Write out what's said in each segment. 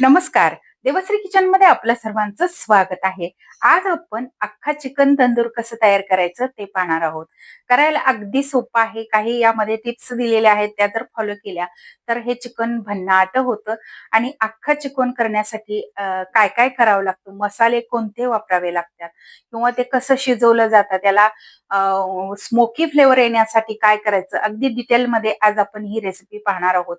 नमस्कार. देवश्री किचनमध्ये आपल्या सर्वांचं स्वागत आहे. आज आपण अख्खा चिकन तंदूर कसं तयार करायचं ते पाहणार आहोत. करायला अगदी सोपं आहे. काही यामध्ये टिप्स दिलेल्या आहेत त्या जर फॉलो केल्या तर हे चिकन भन्नाट होतं. आणि अख्खा चिकन करण्यासाठी काय काय करावं लागतं? मसाले कोणते वापरावे लागतात? किंवा ते कसं शिजवलं जातं? त्याला स्मोकी फ्लेवर येण्यासाठी काय करायचं? अगदी डिटेलमध्ये आज आपण ही रेसिपी पाहणार आहोत.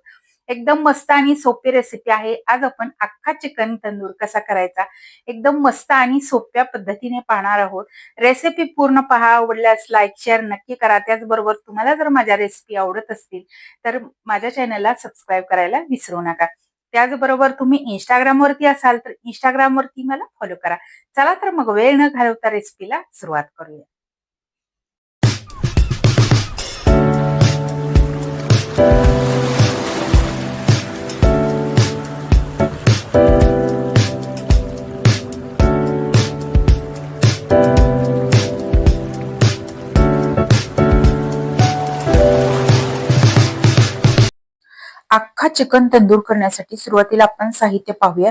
एकदम मस्त आणि सोपी रेसिपी आहे. आज आपण अख्खा चिकन तंदूर कसा करायचा? एकदम मस्त आणि सोप्या पद्धतीने पाहणार आहोत. रेसिपी पूर्ण पहा आवडल्यास लाईक शेअर नक्की करा. त्याचबरोबर तुम्हाला जर माझ्या रेसिपी आवडत असतील तर माझ्या चॅनलला सबस्क्राईब करायला विसरू नका. त्याचबरोबर तुम्ही इंस्टाग्राम वरती असाल तर इंस्टाग्राम वरती मला फॉलो करा. चला तर मग वेळ न घालवता रेसिपीला सुरुवात करूया. चिकन तंदूर करण्यासाठी सुरुवातीला आपण साहित्य पाहूया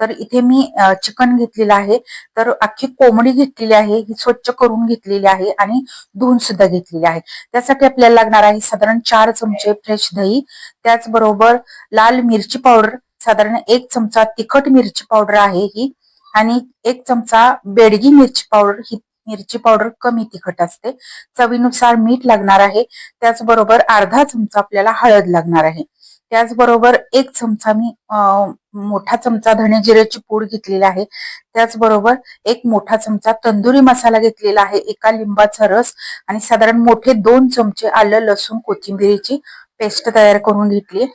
तर इथे मी चिकन घेतलेलं आहे. तर अख्खी कोंबडी घेतलेली आहे ही स्वच्छ करून घेतलेली आहे आणि धुवून सुद्धा घेतलेली आहे. त्यासाठी आपल्याला लागणार आहे साधारण चार चमचे फ्रेश दही. त्याचबरोबर लाल मिरची पावडर साधारण एक चमचा तिखट मिरची पावडर आहे ही आणि एक चमचा बेडगी मिरची पावडर ही मिरची पावडर कमी तिखट असते. चवीनुसार मीठ लागणार आहे. त्याचबरोबर अर्धा चमचा आपल्याला हळद लागणार आहे. त्याचबरोबर एक चमचा मी मोठा चमचा धणे जिऱ्याची पूड घेतलेली आहे. त्याचबरोबर एक मोठा चमचा तंदुरी मसाला घेतलेला आहे एका लिंबाचा रस आणि साधारण मोठे दोन चमचे आलं लसूण कोथिंबिरीची पेस्ट तयार करून घेतली.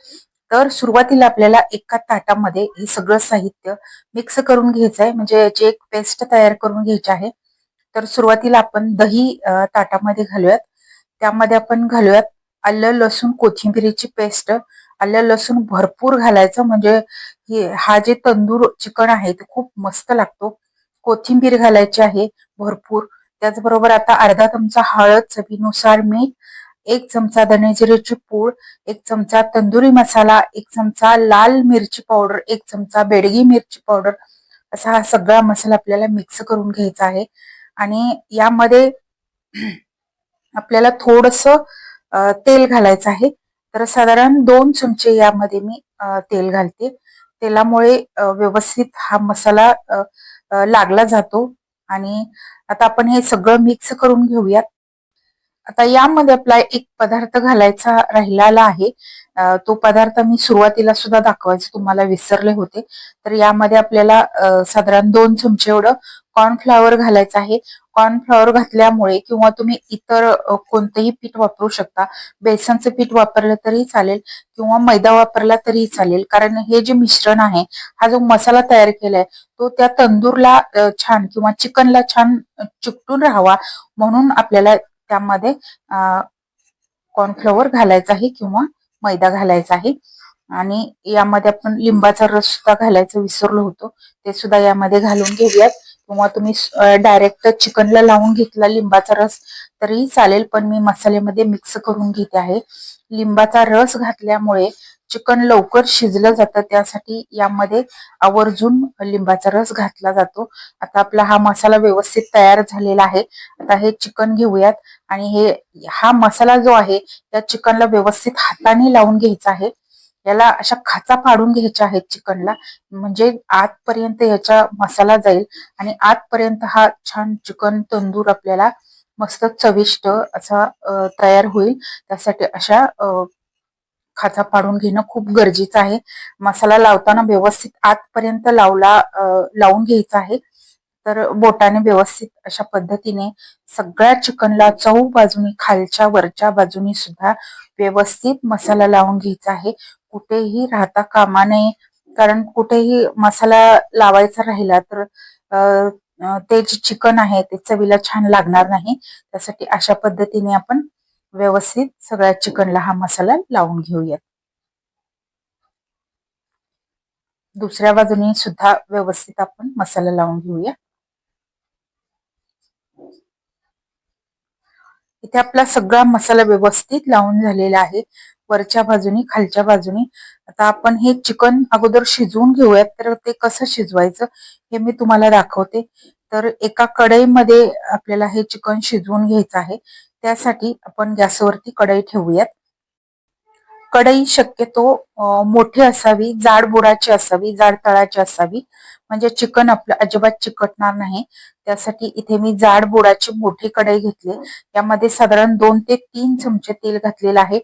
तर सुरुवातीला आपल्याला एका ताटामध्ये हे सगळं साहित्य मिक्स करून घ्यायचं आहे म्हणजे याची एक पेस्ट तयार करून घ्यायची आहे. तर सुरुवातीला आपण दही ताटामध्ये घालूयात. त्यामध्ये आपण घालूयात आलं लसूण कोथिंबिरीची पेस्ट आलं लसूण भरपूर घालायचं. म्हणजे हे हा जे तंदूर चिकन आहे ते खूप मस्त लागतो. कोथिंबीर घालायची आहे भरपूर. त्याचबरोबर आता अर्धा चमचा हळद चवीनुसार मीठ एक चमचा धनेजिऱ्याची पूड एक चमचा तंदुरी मसाला एक चमचा लाल मिरची पावडर एक चमचा बेडगी मिरची पावडर असा हा सगळा मसाला आपल्याला मिक्स करून घ्यायचा आहे. आणि यामध्ये आपल्याला थोडस तेल घालायचं आहे. तर साधारण दोन चमचे यामध्ये मी तेल घालते. तेलामुळे व्यवस्थित हा मसाला लागला जातो. आणि आता आपण हे सगळं मिक्स करून घेऊयात. आता यामध्ये आपला एक पदार्थ घालायचा राहिलेला आहे. तो पदार्थ मी सुरुवातीला सुद्धा दाखवायचे तुम्हाला विसरले होते. तर यामध्ये आपल्याला साधारण दोन चमचे एवढं कॉर्नफ्लॉवर घालायचं आहे. कॉर्नफ्लॉवर घातल्यामुळे किंवा तुम्ही इतर कोणतेही कोणतंही पीठ वापरू शकता. बेसनचं पीठ वापरलं तरी चालेल किंवा मैदा वापरला तरी चालेल. कारण हे जे मिश्रण आहे हा जो मसाला तयार केलाय तो त्या तंदूरला छान किंवा चिकनला छान चिकटून राहावा म्हणून आपल्याला त्यामध्ये कॉर्नफ्लॉवर घालायचा आहे किंवा मैदा घालायचा आहे. आणि यामध्ये आपण लिंबाचा रस सुद्धा घालायचं विसरलो होतो. ते सुद्धा यामध्ये घालून घेऊयात. किंवा तुम्ही डायरेक्ट चिकनला लावून घेतला लिंबाचा रस तरी चालेल पण मी मसाल्यामध्ये मिक्स करून घेते आहे. लिंबाचा रस घातल्यामुळे चिकन लवकर शिजलं जातं त्यासाठी यामध्ये आवर्जून लिंबाचा रस घातला जातो. आता आपला हा मसाला व्यवस्थित तयार झालेला आहे. आता हे चिकन घेऊयात आणि हे हा मसाला जो आहे त्या चिकनला व्यवस्थित हाताने लावून घ्यायचा आहे. याला अशा खाचा पाडून घ्यायच्या आहेत चिकनला. म्हणजे आतपर्यंत याचा मसाला जाईल आणि आतपर्यंत हा छान चिकन तंदूर आपल्याला मस्त चविष्ट असा तयार होईल. त्यासाठी अशा खाचा पाडून घेणं खूप गरजेचं आहे. मसाला लावताना व्यवस्थित आतपर्यंत लावला लावून घ्यायचा आहे. तर बोटाने व्यवस्थित अशा पद्धतीने सगळ्या चिकनला चौ बाजूनी खालच्या वरच्या बाजूनी सुद्धा व्यवस्थित मसाला लावून घ्यायचा आहे. कुठेही राहता कामा नये. कारण कुठेही मसाला लावायचा राहिला तर ते जे चिकन आहे ते चवीला छान लागणार नाही. त्यासाठी अशा पद्धतीने आपण व्यवस्थित सगळ्या चिकनला हा मसाला लावून घेऊयात. दुसऱ्या बाजूने सुद्धा व्यवस्थित आपण मसाला लावून घेऊया. इथे आपला सगळा मसाला व्यवस्थित लावून झालेला आहे. वरच्या बाजूनी खालच्या बाजूनी. आता आपण हे चिकन अगोदर शिजवून घेऊयात. तर ते कसं शिजवायचं हे मी तुम्हाला दाखवते. तर एका कढईमध्ये आपल्याला हे चिकन शिजवून घ्यायचं आहे. त्यासाठी आपण गॅसवरती कढई ठेवूयात. कढई शक्यतो मोठी असावी जाड बुडाची असावी जाड तळाची असावी. म्हणजे चिकन आपलं अजिबात चिकटणार नाही. त्यासाठी इथे मी जाड बुडाची मोठी कढई घेतली. यामध्ये साधारण दोन ते तीन चमचे तेल घातलेलं आहे.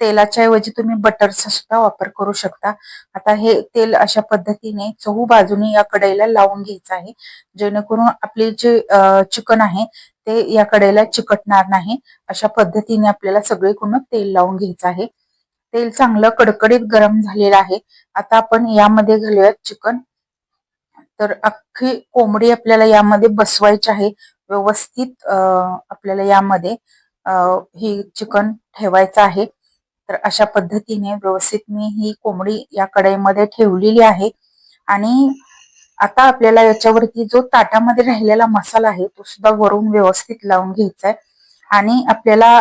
तेलाच्या ऐवजी तुम्ही बटरचा सुद्धा वापर करू शकता. आता हे तेल अशा पद्धतीने चहू बाजूने या कढईला लावून घ्यायचं आहे. जेणेकरून आपले जे चिकन आहे ते या कडेला चिकटणार नाही. अशा पद्धतीने आपल्याला सगळीकडून तेल लावून घ्यायचं आहे. तेल चांगलं कडकडीत गरम झालेलं आहे. आता आपण यामध्ये घालूयात चिकन. तर अख्खी कोंबडी आपल्याला यामध्ये बसवायची आहे. व्यवस्थित आपल्याला यामध्ये ही चिकन ठेवायचं आहे. तर अशा पद्धतीने व्यवस्थित मी ही कोंबडी या कढईमध्ये ठेवलेली आहे. आणि आता आपल्याला याच्यावरती जो ताटामध्ये राहिलेला मसाला आहे तो सुद्धा वरून व्यवस्थित लावून घ्यायचा आहे आणि आपल्याला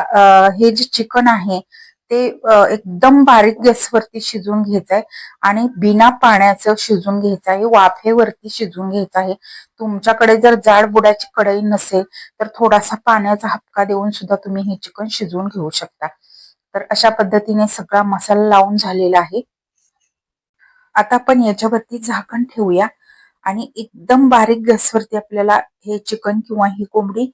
हे जे चिकन आहे ते एकदम बारीक गॅसवरती शिजून घ्यायचं आहे आणि बिना पाण्याचं शिजून घ्यायचं आहे वाफेवरती शिजून घ्यायचं आहे तुमच्याकडे जर जाड बुडाची कढई नसेल तर थोडासा पाण्याचा हपका देऊन सुद्धा तुम्ही हे चिकन शिजवून घेऊ शकता. तर अशा पद्धतीने सगळा मसाला लावून झालेला आहे. आता आपण याच्यावरती झाकण ठेवूया. आणि एकदम बारीक गॅसवरती आपल्याला हे चिकन किंवा ही कोंबडी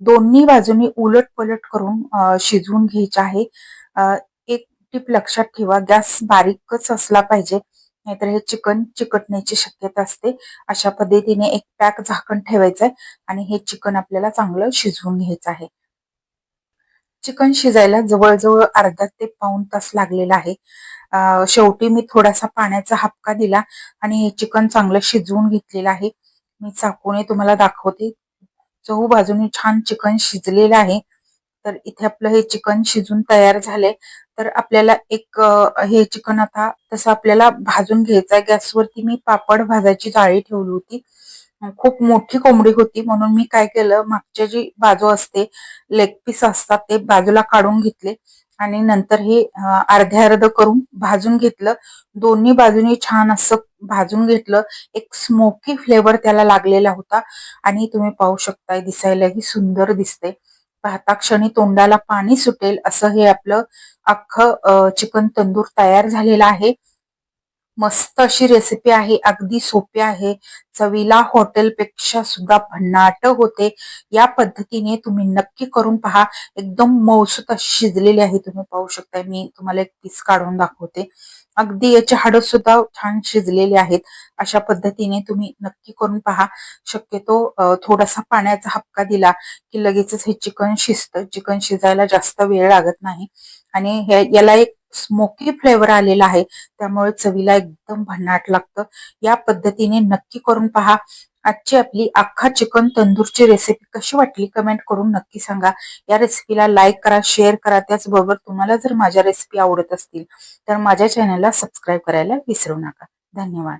दोन्ही बाजूनी उलट पलट करून शिजवून घ्यायची आहे. एक टीप लक्षात ठेवा गॅस बारीकच असला पाहिजे नाहीतर हे चिकन चिकटण्याची शक्यता असते. अशा पद्धतीने एक पॅक झाकण ठेवायचं आहे आणि हे चिकन आपल्याला चांगलं शिजवून घ्यायचं आहे. चिकन शिजायला जवळजवळ अर्धा ते पाऊन तास लागलेला आहे. शेवटी मी थोडासा पाण्याचा हपका दिला आणि हे चिकन चांगलं शिजवून घेतलेलं आहे. मी चाकूने तुम्हाला दाखवते. चहू बाजूने छान चिकन शिजलेलं आहे. तर इथे आपलं हे चिकन शिजून तयार झालंय. तर आपल्याला एक हे चिकन आता तसं आपल्याला भाजून घ्यायचं गॅसवरती मी पापड भाजायची जाळी ठेवली होती. खूप मोठी कोंबडी होती. म्हणून मी काय केलं मागच्या जी बाजू असते लेग पीस असतात ते बाजूला काढून घेतले. आणि नंतर हे अर्ध्या अर्ध करून भाजून घेतलं. दोन्ही बाजूनी छान असं भाजून घेतलं. एक स्मोकी फ्लेवर त्याला लागलेला होता. आणि तुम्ही पाहू शकताय दिसायलाही सुंदर दिसते पाहता क्षणी तोंडाला पाणी सुटेल असं हे आपलं अख्खं चिकन तंदूर तयार झालेलं आहे. मस्त अशी रेसिपी आहे अगदी सोपी आहे. चवीला हॉटेलपेक्षा सुद्धा भन्नाट होते. या पद्धतीने तुम्ही नक्की करून पहा. एकदम मौसूत अशी शिजलेली आहे तुम्ही पाहू शकता मी तुम्हाला एक पीस काढून दाखवते. अगदी याचे हाड सुद्धा छान शिजलेले आहेत. अशा पद्धतीने तुम्ही नक्की करून पहा. शक्यतो थोडासा पाण्याचा हपका दिला की लगेचच हे चिकन शिजतं. चिकन शिजायला जास्त वेळ लागत नाही. आणि याला एक स्मोकी फ्लेवर आलेला आहे. त्यामुळे चवीला एकदम भन्नाट लागतं. या पद्धतीने नक्की करून पहा. आजची आपली अख्खा चिकन तंदूरची रेसिपी कशी वाटली कमेंट करून नक्की सांगा. या रेसिपीला लाईक करा शेअर करा. त्याचबरोबर तुम्हाला जर माझ्या रेसिपी आवडत असतील तर माझ्या चॅनलला सबस्क्राईब करायला विसरू नका. धन्यवाद.